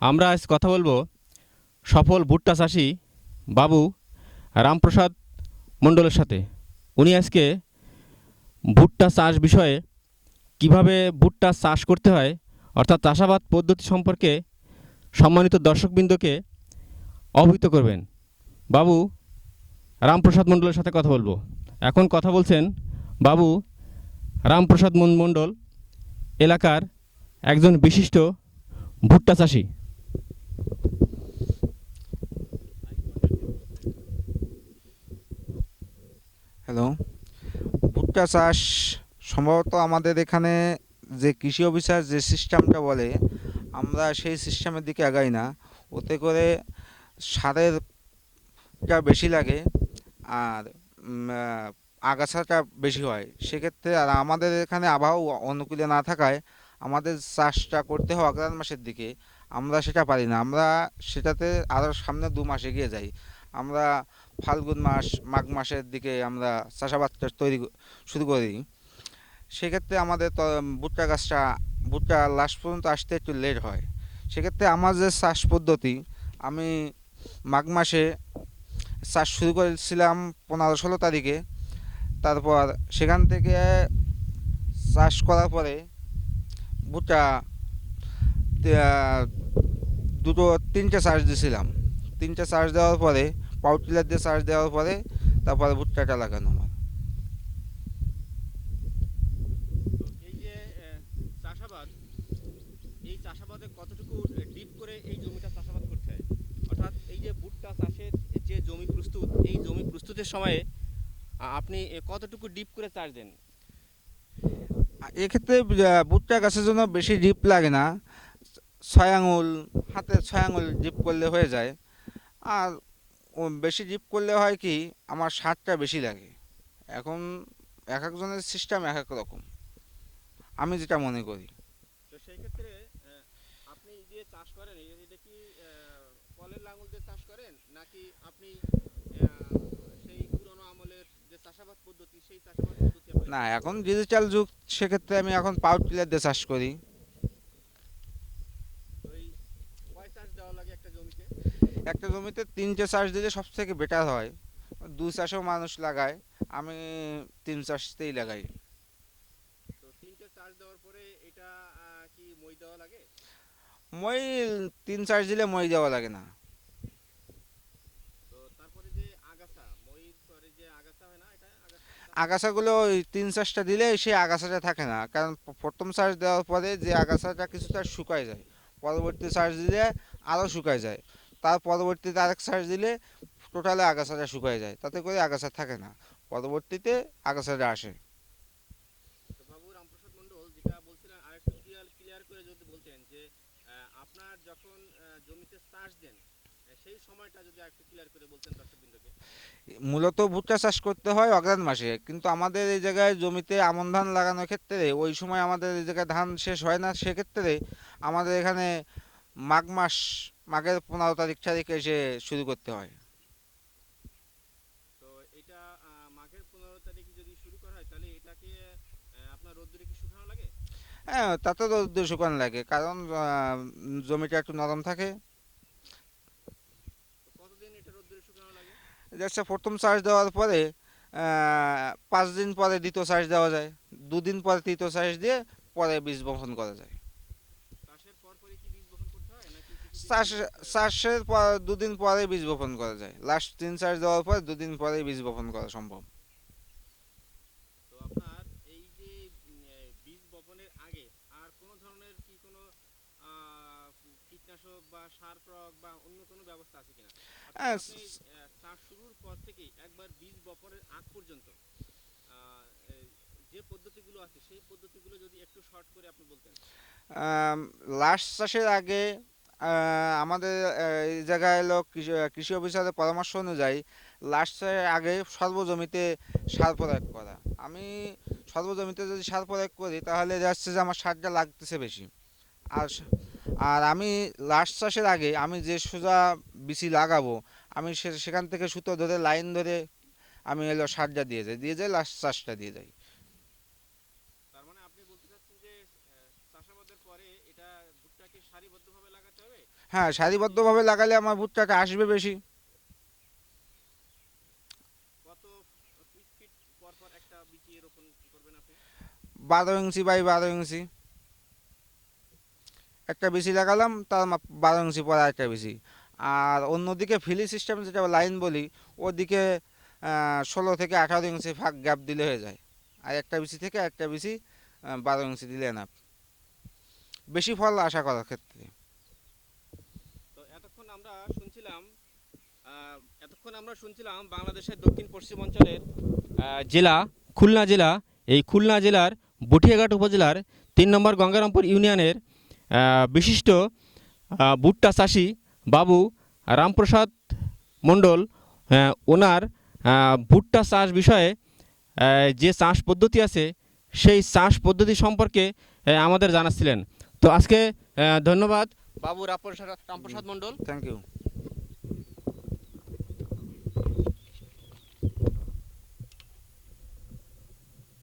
আমরা আজ কথা বলব সফল ভুট্টা চাষি বাবু রামপ্রসাদ মণ্ডলের সাথে। উনি আজকে ভুট্টা চাষ বিষয়ে কীভাবে ভুট্টা চাষ করতে হয়, অর্থাৎ চাষাবাদ পদ্ধতি সম্পর্কে সম্মানিত দর্শকবৃন্দকে অবহিত করবেন। বাবু রামপ্রসাদ মণ্ডলের সাথে কথা বলব। এখন কথা বলছেন বাবু রামপ্রসাদ মণ্ডল এলাকার একজন বিশিষ্ট ভুট্টা চাষি। হ্যালো। ভুট্টা চাষ সম্ভবত আমাদের এখানে যে কৃষি অফিসার যে সিস্টেমটা বলে, আমরা সেই সিস্টেমের দিকে আগাই না। ওতে করে সারেরটা বেশি লাগে আর আগাছাটা বেশি হয়। সেক্ষেত্রে আর আমাদের এখানে আবহাওয়া অনুকূলে না থাকায় আমাদের চাষটা করতে হয় অগ্রাণ মাসের দিকে। আমরা সেটা পারি না। আমরা সেটাতে আরও সামনে দু মাস এগিয়ে যাই। আমরা ফাল্গুন মাস, মাঘ মাসের দিকে আমরা চাষাবাদটা তৈরি শুরু করি সেক্ষেত্রে আমাদের ভুট্টা গাছটা, ভুট্টা লাস্ট পর্যন্ত আসতে একটু লেট হয়। সেক্ষেত্রে আমার যে চাষ পদ্ধতি, আমি মাঘ মাসে চাষ শুরু করেছিলাম পনেরো ষোলো তারিখে। তারপর সেখান থেকে চাষ করার পরে ভুট্টা দুটো, তিনটে চাষ দিয়েছিলাম তিনটে চার্জ দেওয়ার পরে পাওয়ার টিলার দিয়ে চার্জ দেওয়ার পরে তারপরে ভুট্টাটা লাগানো আমার। এই যে চাষাবাদ এই চাষাবাদে কতটুকু ডিপ করে এই জমিটা চাষাবাদ করতে হয়? অর্থাৎ এই যে ভুট্টা চাষের যে জমি প্রস্তুত এই জমি প্রস্তুতের সময়ে আপনি কতটুকু ডিপ করে চাষ দেন? এক্ষেত্রে ভুট্টা গাছের জন্য বেশি ডিপ লাগে না। ছয় আঙুল হাতে ছয় আঙুল ডিপ করলে হয়ে যায়। আর ও বেশি ডিপ করলে হয় কি আমার সারটা বেশি লাগে। এখন এক একজনের সিস্টেম এক এক রকম। আমি যেটা মনে করি। তো সেই ক্ষেত্রে আপনি যে চাষ করেন এটা কি কলের লাঙল দিয়ে চাষ করেন? নাকি আপনি সেই পুরনো আমলের যে চাষাবাদ পদ্ধতি সেই চাষাবাদ পদ্ধতি না এখন ডিজিটাল যুগ সেক্ষেত্রে আমি এখন পাওয়ার টিলার দিয়ে চাষ করি ওই কয় চাষ দেওয়া লাগে একটা জমিতে? তিনটে চাষ দিলে সব থেকে বেটার হয়। দু চাষেও মানুষ লাগায় আমি তিন চাষতেই লাগাই। মই দেওয়া লাগে? মই তিন চাষ দিলে মই দেওয়া লাগে না। আগাছাগুলো ওই তিন চাষটা দিলে সেই আগাছাটা থাকে না। কারণ প্রথম চাষ দেওয়ার পরে যে আগাছাটা কিছুটা শুকায় যায়। পরবর্তী চার্জ দিলে আরও শুকায় যায়। তার পরবর্তীতে আরেক চার্জ দিলে টোটালে আগাছাটা শুকায় যায়। তাতে করে আগাছা থাকে না। পরবর্তীতে আগাছাটা আসে। আপনার যখন জমিতে চাষ দেন সেই সময়টা যদি আরেকটু ক্লিয়ার করে বলতেন দর্শকবৃন্দকে। মূলত ভুট্টা চাষ করতে হয় অগ্রাণ মাসে কিন্তু আমাদের এই জায়গায় জমিতে আমন ধান লাগানোর ক্ষেত্রে ওই সময় আমাদের এই জায়গায় ধান শেষ হয় না সেক্ষেত্রে আমাদের এখানে মাঘ মাস মাঘের পনেরো তারিখ তারিখে এসে শুরু করতে হয়। তো এটা মাঘের পনেরো তারিখে যদি শুরু করা হয় তাহলে এটাকে আপনার রোদ্দুরে কি শুকানো লাগে? হ্যাঁ তাতে তো রোদ্দুর শুকানো লাগে কারণ জমিটা একটু নরম থাকে তো কতদিন এটা রোদ্দুরে শুকানো লাগে যাচ্ছে প্রথম চার্জ দেওয়ার পরে পাঁচ দিন পরে দ্বিতীয় চার্জ দেওয়া যায়। দুদিন পরে তৃতীয় চার্জ দিয়ে পরে বীজ বপন করা যায়। চাষের পর দুদিন পরে বীজ বপন করা যায়। লাস্ট তিন চার্জ দেওয়ার পর দুদিন পরে বীজ বপন করা সম্ভব তো আপনার এই যে উম, এ, বীজ বপনের আগে আর কোনো ধরনের কি কোনো আহ, কীটনাশক বা সার প্রয়োগ বা অন্য কোনো ব্যবস্থা আছে কিনা? অর্থাৎ হ্যাঁ, চাষ শুরুর পর থেকে একবার বীজ বপনের আগ পর্যন্ত যে পদ্ধতিগুলো আছে সেই পদ্ধতিগুলো যদি একটু শর্ট করে আপনি বলতেন। লাস্ট চাষের আগে আমাদের এই জায়গায় এলো কৃষি অফিসারের পরামর্শ অনুযায়ী লাস্ট চাষের আগে সর্বজমিতে সার প্রয়োগ করা। আমি সর্বজমিতে যদি সার প্রয়োগ করি তাহলে যাচ্ছে যে আমার সারটা লাগতেছে বেশি। আর আর আমি লাস্ট চাষের আগে আমি যে সোজা বিচি লাগাবো আমি সে- সেখান থেকে সুতো ধরে লাইন ধরে আমি এলো সারটা দিয়ে যাই দিয়ে যাই লাস্ট চাষটা দিয়ে যাই। মানে হ্যাঁ সারিবদ্ধভাবে লাগালে আমার ভুট্টাটা আসবে বেশি। বারো ইঞ্চি বাই বারো ইঞ্চি। একটা বেশি লাগালাম তার বারো ইঞ্চি পরে একটা বেশি আর অন্যদিকে ফিলি সিস্টেম যেটা লাইন বলি ওদিকে ষোলো থেকে আঠারো ইঞ্চি ফাঁক গ্যাপ দিলে হয়ে যায়। আর একটা বেশি থেকে একটা আহ, বারো ইঞ্চি দিলে না। বেশি ফল আশা করার ক্ষেত্রে। তো এতক্ষণ আমরা শুনছিলাম এতক্ষণ আমরা শুনছিলাম বাংলাদেশের দক্ষিণ পশ্চিম অঞ্চলের জেলা খুলনা জেলা। এই খুলনা জেলার বটিয়াঘাট উপজেলার তিন নম্বর গঙ্গারামপুর ইউনিয়নের বিশিষ্ট ভুট্টা চাষি বাবু রামপ্রসাদ মণ্ডল ওনার ভুট্টা চাষ বিষয়ে যে চাষ পদ্ধতি আছে, সেই চাষ পদ্ধতি সম্পর্কে আমাদের জানাচ্ছিলেন। তো আজকে ধন্যবাদ। বাবু রামপ্রসাদ রামপ্রসাদ মণ্ডল। Thank you